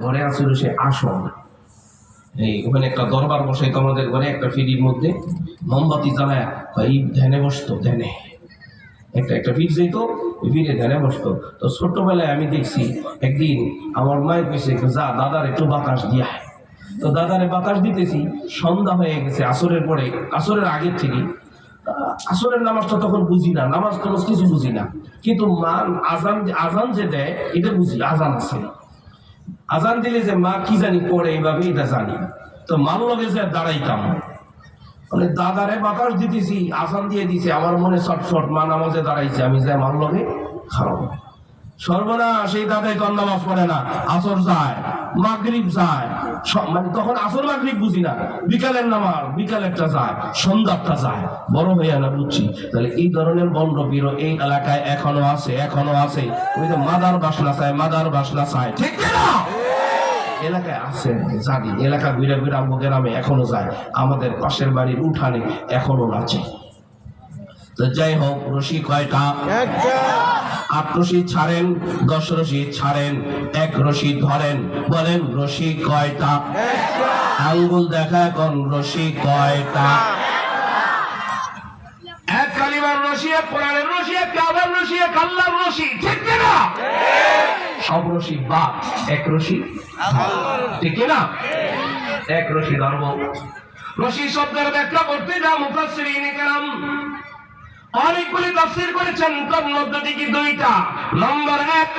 ঘরে আছিল সে আসন এই ওখানে একটা দরবার বসে তোমাদের ঘরে একটা ফিরির মধ্যে মোমবাতি জ্বালায় এই ধ্যানে বসতো, ধ্যানে। একটা একটা ভিড় যেত ভিড়ে ধ্যানে বসতো। তো ছোট্টবেলায় আমি দেখছি, একদিন আমার মায়ের কাছে যা, দাদার একটু বাতাস দিয়া। তো দাদারে বাতাস দিতেছি, সন্ধ্যা হয়ে গেছে, আসরের পরে, আসরের আগের থেকে আসরের নামাজটা তখন বুঝি না, নামাজ টামাজ কিছু বুঝি না। কিন্তু মা আজান আজান যে দেয়, এটা বুঝি, আজান আছে। আজান দিলে যে মা কি জানি পড়ে এইভাবে এটা জানি। তো মাল লগে যে দাঁড়াইতাম মানে দাদারে বাতাস দিতেছি আসান দিয়ে দিছে, আমার মনে ছটফট মা নামাজে দাঁড়াইছে, আমি যাই মাল লগে খারাপ সর্বনা সেই দাদাই নামাজ পড়ে না, আসর যায়, মাগরিব যায় মানে তখন আসর মাগরিব বুঝি না, বিকালের নামাজ বিকালেরটা যায় সন্ধ্যাটা যায়, বড় হইয়া না বুঝছি। তাহলে এই ধরনের বন্ড বীর এই এলাকায় এখনও আছে এখনও আছে। ওই যে মাদার বাসনা চায়, মাদার বাসনা চায়, ঠিক না এলাকায় আছে জানি। এলাকা ঘুরে ঘুরে আমগো গ্রামে এখনও যায়। আমাদের পাশের বাড়ির উঠানে এখনও নাচে। তো যাই হোক রশি কয়টা? আট রশি ছাড়েন দশ রশি ছাড়েন এক রশি ধরেন। বলেন রশি কয়টা? আঙ্গুল দেখা এখন রশি কয়টা? এক কালিমার রশি এক কোরআনের রশি এক কাবার রশি এক আল্লাহর রশি ঠিক না সব রশি বা এক রশি? ঠিক না? এক রশি ধর্ম। রশি শব্দের ব্যাখ্যা করতে যা মুফাসসিরিন কেরাম। অনেকগুলি তাফসীর করেছেন, তার মধ্যে থেকে দুইটা। নম্বর এক,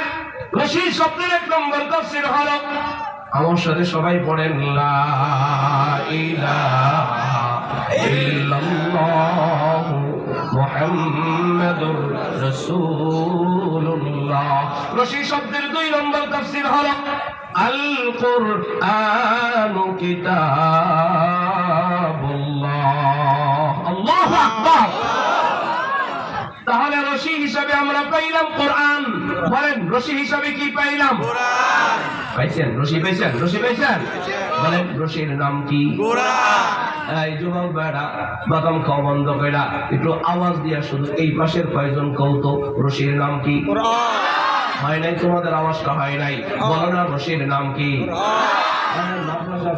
রশি শব্দের এক নম্বর তাফসীর হলো, আমার সাথে সবাই পড়েন, লা ইলাহা ইল্লাল্লাহু মুহাম্মাদুর রাসূলুল্লাহ রশি শব্দের দুই নম্বর তাফসীর হলো আল কুরআনু কিতাবুল্লাহ। আল্লাহু আকবার। তাহলে রশি হিসাবে আমরা পাইলাম কোরআন। বলেন রশি হিসাবে কি পাইলাম? পাইছেন? রশি পাইছেন? রশি পাইছেন? বলেন রশির নাম কি? এই যুবক বেড়া বাদাম খাওয়া বন্ধ কইরা। একটু আওয়াজ দিয়া শুধু এই পাশের কয়জন কৌতো রশির নাম কি? হয় নাই তোমাদের আওয়াজটা হয় নাই? বলো না রশির নাম কি?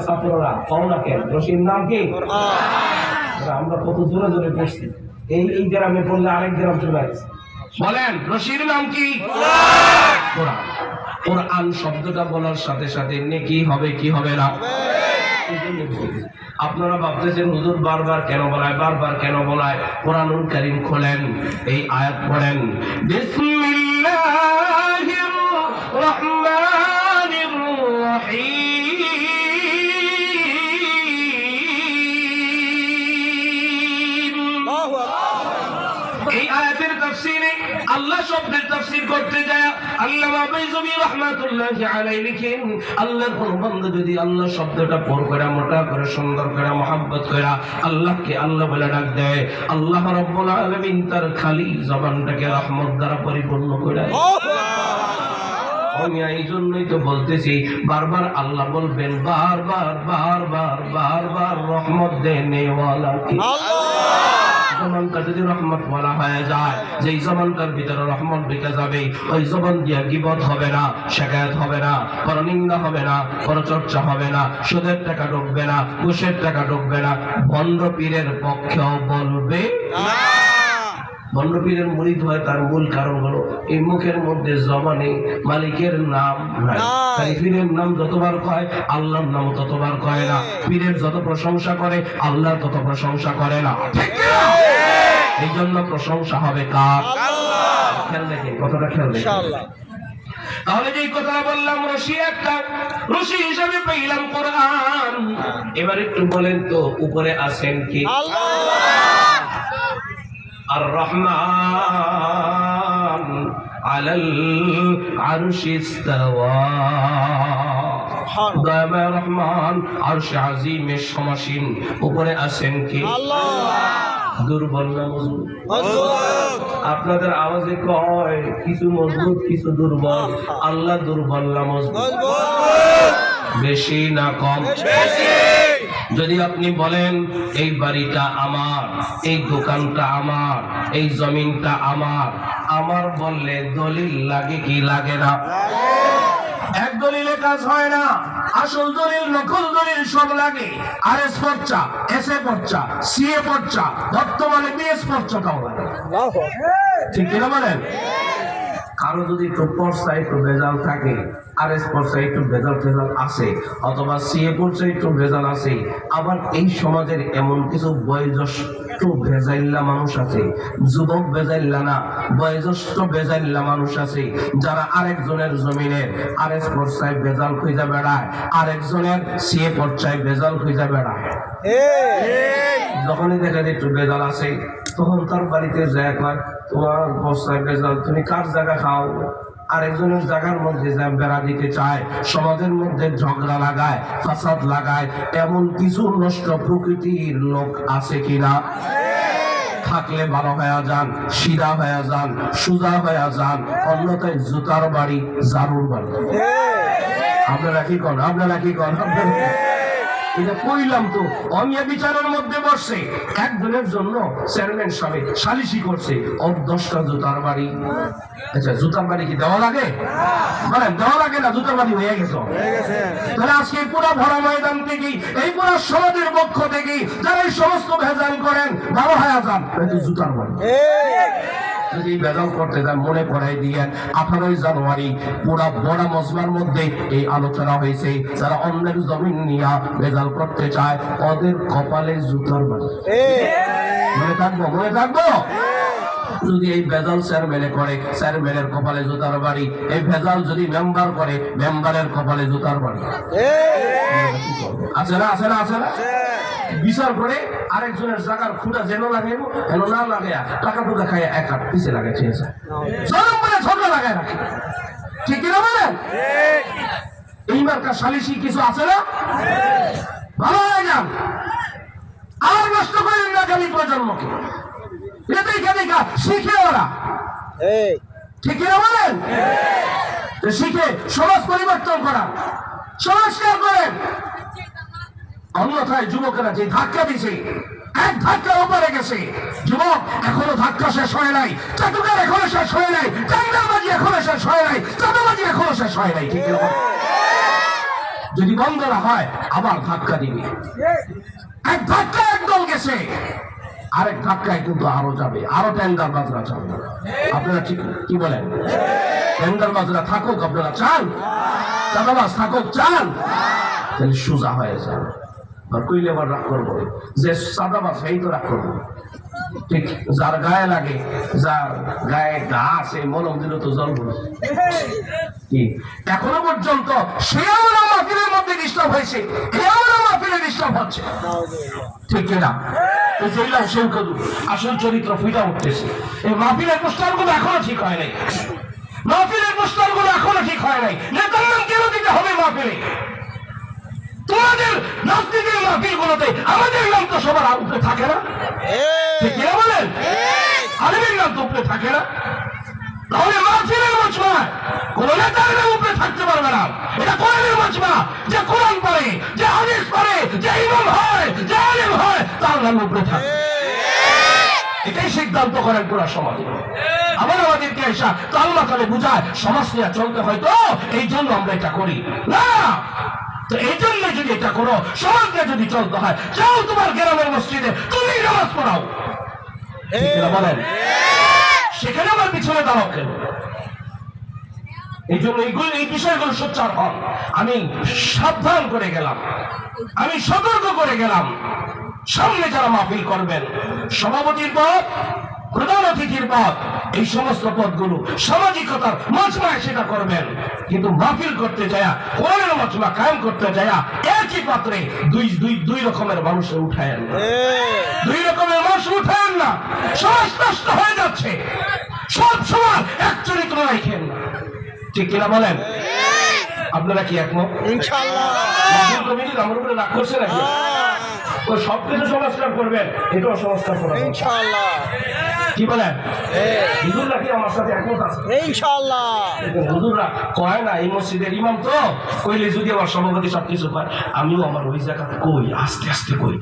ছাত্ররা কও না কেন? রশির নাম কি? আমরা কত জোরে জোরে পড়ছি এই এই গ্রামে পড়লে আরেক গ্রাম চলে বলেন রশির নাম কি? কোরআন। কোরআন। শব্দটা বলার সাথে সাথে নেকি হবে কি হবে না। আপনারা ভাবতেছেন হুজুর বারবার কেন বলায় বারবার কেন বলায়? কোরআনুল কারীম খোলেন এই আয়াত পড়েন। বিসমিল্লাহির রহমানির রহিম। এই আয়াতের তাফসীরে আল্লাহ শব্দের তাফসীর করতে যায় আল্লামা বাইজুমি রাহমাতুল্লাহি আলাইহি লিখেন আল্লাহর কোন বান্দা যদি আল্লাহ শব্দটা পড় করে মোটা করে সুন্দর করে মহব্বত করে আল্লাহকে আল্লাহ বলে ডাক দেয় আল্লাহ রাব্বুল আলামিন তার খালি জবানটাকে রহমত দ্বারা পরিপূর্ণ করে। আমি এই জন্যই তো বলতেছি বারবার আল্লাহ বলবেন বারবার বারবার বারবার রহমত দেনে ওয়ালা কি জবানটা যদি রহমত বলা হয়ে যায় যেই জবানটার ভিতরে রহমত ঢুকে যাবে ওই জবান দিয়ে গিবত হবে না শেখায়ত হবে না পরনিন্দা হবে না পরচর্চা হবে না সুদের টাকা ঢুকবে না ঘুষের টাকা ঢুকবে না বন্ড পীরের পক্ষেও বলবে বন্ড পীরের মুরিদ হয় তার মূল কারণ হলো এই মুখের মধ্যে জবানে মালিকের নাম নাই। তাই পীরের নাম যতবার কয় আল্লাহর নাম ততবার কয় না। পীরের যত প্রশংসা করে আল্লাহ তত প্রশংসা করে না। ঠিক। না? এই জন্য প্রশংসা হবে কার? খেয়াল দেখেন কথাটা খেয়াল দেখেন তাহলে যে কথাটা বললাম রশি একটা। রশি হিসাবে পেলাম কোরআন। এবার একটু বলেন তো উপরে আছেন কি? আর রহমান আলাল আরশ ইস্তাওয়া দয়াময় রহমান আরশ আজিমের সমাসীন। উপরে আছেন কি? দুর্বল না মজবুত। আপনাদের আওয়াজে কয় কিছু মজবুত কিছু দুর্বল। আল্লাহ দুর্বল না মজবুত? বেশি না কম? যদি আপনি বলেন এই বাড়িটা আমার এই দোকানটা আমার এই জমিনটা আমার। আমার বললে দলিল লাগে কি লাগে না? একদম দলিলে কাজ হয় না। আসল দলিল নকল দলিল সব লাগে। আর এস পর্চা এস এ পর্চা সি এ পর্চা বর্তমানে বিএস পর্চাটাও লাগে। ঠিক কিনা বলেন? কারও যদি একটু পর্সা একটু ভেজাল থাকে আর এস পর্সা একটু ভেজাল টেজাল আছে অথবা সিএ পর্সা একটু ভেজাল আছে আবার এই সমাজের এমন কিছু বয়োজ্যেষ্ঠ ভেজাইল্লা মানুষ আছে যুবক ভেজাইল্লা না বয়োজ্যেষ্ঠ ভেজাইল্লা মানুষ আছে যারা আরেকজনের জমিনের আর এস পর্সায় ভেজাল খুঁজে বেড়ায় আরেকজনের সিএ পর্চায় ভেজাল খুঁজে বেড়ায়। যখনই দেখা যায় একটু বেজাল আসে তখন তার বাড়িতে যায় কয়, তোমার বস্তায় বেজাল, তুমি কার জায়গা খাও? আরেকজনের জায়গার মধ্যে যা বেড়া দিতে চায়, সমাজের মধ্যে ঝগড়া লাগায়, ফাসাদ লাগায়, এমন কিছু নষ্ট প্রকৃতির লোক আছে কিনা? থাকলে ভালো হয়ে যান, সিধা হয়ে যান, সুজা হয়ে যান, অন্যথায় জুতার বাড়ি, জারুর বাড়ি। আপনারা কি করেন আপনারা কি করেন আপনারা এটা কইলাম তো অমিয়া বিচারের মধ্যে বসছে একজনের জন্য চেয়ারম্যান সাহেব সালিশি করছে। ওর দশটা জুতার বাড়ি। আচ্ছা জুতার বাড়ি কি দেওয়া লাগে? বলেন দেওয়া লাগে না জুতার বাড়ি হয়ে গেছে। তাহলে আজকে এই পুরো ভরা ময়দান থেকে এই পুরো সমাজের পক্ষ থেকে যারা এই সমস্ত ভেজাল করেন ভালো হয়ে যান জুতার বাড়ি। যদি বেদন করতে চান মনে করাই দিয়ে আঠারোই জানুয়ারি পুরা বড় মজমার মধ্যে এই আলোচনা হয়েছে। যারা অন্যের জমিন নিয়ে বেজাল করতে চায় ওদের কপালে জুতার মানে মনে থাকব মনে থাকব? যদি এই ভেজাল চেয়ারম্যানে করে, চেয়ারম্যানের কপালে জুতার বাড়ি, এই ভেজাল যদি মেম্বার করে, মেম্বারের কপালে জুতার বাড়ি। আছে না আছে না আছে না? বিচার করে আরেকজনের জায়গার খুঁটা যেন লাগে, যেন না লাগে, টাকা টুকা খাই এক হাত পিছে লাগে, ঠিক আছে? ঝগড়া লাগায় রাখে ঠিক কিনা বলেন? এই মার্কা সালিশি কিছু আছে না? ভালো হয়ে যান আর নষ্ট করেন না আগামী প্রজন্মকে। দেখা দেখা শিখে ওরা। ঠিক কিনা বলেন শিখে সমাজ পরিবর্তন করা। সংস্কার করেন। অন্যথায় যুবকেরা যে ধাক্কা দিছে এক ধাক্কা ওপারে গেছে। যুবক এখনও ধাক্কা শেষ হয় নাই। চাটুকার এখনও শেষ হয় নাই। টাঙ্গাবাজি এখনও শেষ হয় নাই। চাঁদাবাজি এখনও শেষ হয় নাই ঠিক যদি বন্ধ না হয় আবার ধাক্কা দিবে। এক ধাক্কা একদল গেছে। আরেক ধাক্কায় কিন্তু আরও যাবে, আরও টেন্ডার বাজরা চান আপনারা ঠিক কি বলেন? টেন্ডার বাজরা থাকুক, আপনারা চান? চাঁদাবাজ থাকুক, চান? তাহলে সোজা হয়ে যাবে আর কইলে আবার রাগ করব? যে সেই তো রাগ করব। ঠিক, যার গায়ে লাগে, যার গায়ে গা আছে মলম দিল তো জল কি? এখনও পর্যন্ত সেও মাহফিলের মধ্যে ডিস্টার্ব হয়েছে না মাহফিলে ডিস্টার্ব হচ্ছে। ঠিক কিনা জইলাম কদু আসল চরিত্র ফুটা উঠতেছে। এই মাহফিলের পোস্টারগুলো এখনও ঠিক হয় নাই। মাহফিলের পোস্টারগুলো এখনও ঠিক হয় নাই। নেতার নাম কেন দিতে হবে মাহফিলে? তোমাদের রাজনীতির মাহফিল গুলোতে আমাদের নাম তো সবার উপরে থাকে না। বলেন? আলিমের নাম তো উপরে থাকে না। তাহলে মাহফিলের মজমা কোন নেতার উপরে থাকতে পারবে না। এটা কোরআনের মজমা যে কোরআন পড়ে, যে হাদিস পড়ে, যে ইমাম হয়, যে আলিম হয়, তার নাম উপরে থাকে। এটাই সিদ্ধান্ত করেন পুরা সমাজে। আবার আমাদেরকে এসা কালমা কালে বুঝায়, সমাজ নিয়ে চলতে হয়তো এই জন্য আমরা এটা করি। না! তো এই জন্য যদি এটা করো, সমাজ নিয়ে যদি চলতে হয়, যাও তোমার গ্রামের মসজিদে, তুমি নামাজ পড়াও। বলেন? পিছনে দাঁড়াও কেন এই জন্য এইগুলো এই বিষয়গুলো সোচ্চার হন। আমি সাবধান করে গেলাম। আমি সতর্ক করে গেলাম। সামনে যারা মাহফিল করবেন সভাপতির পদ প্রধান অতিথির পদ এই সমস্ত পদগুলো সামাজিকতার মজমায় সেটা করবেন। কিন্তু মাহফিল করতে যায় কোরআনের মজমা কায়েম করতে যায় একই পাত্রে দুই দুই দুই রকমের মানুষের উঠায় দুই রকমের মানুষ উঠায়েন না। সমাজ নষ্ট হয়ে যাচ্ছে। সব সময় এক চরিত্র রাখেন না ঠিক কিনা বলেন? আপনারা কি একমত? মাহফিল কমিটি আমার উপরে রাগ করছে নাকি? তো সবকিছু সংস্কার করবেন এটাও সংস্কার করবেন কি বলেন? হুজুর নাকি আমার সাথে একমত আছে? ইনশাল্লাহ হুজুররা কয় না এই মসজিদের ইমাম তো কইলে যদি আমার সভাপতি সবকিছু কয় আমিও আমার ওই জায়গা কই আস্তে আস্তে কই।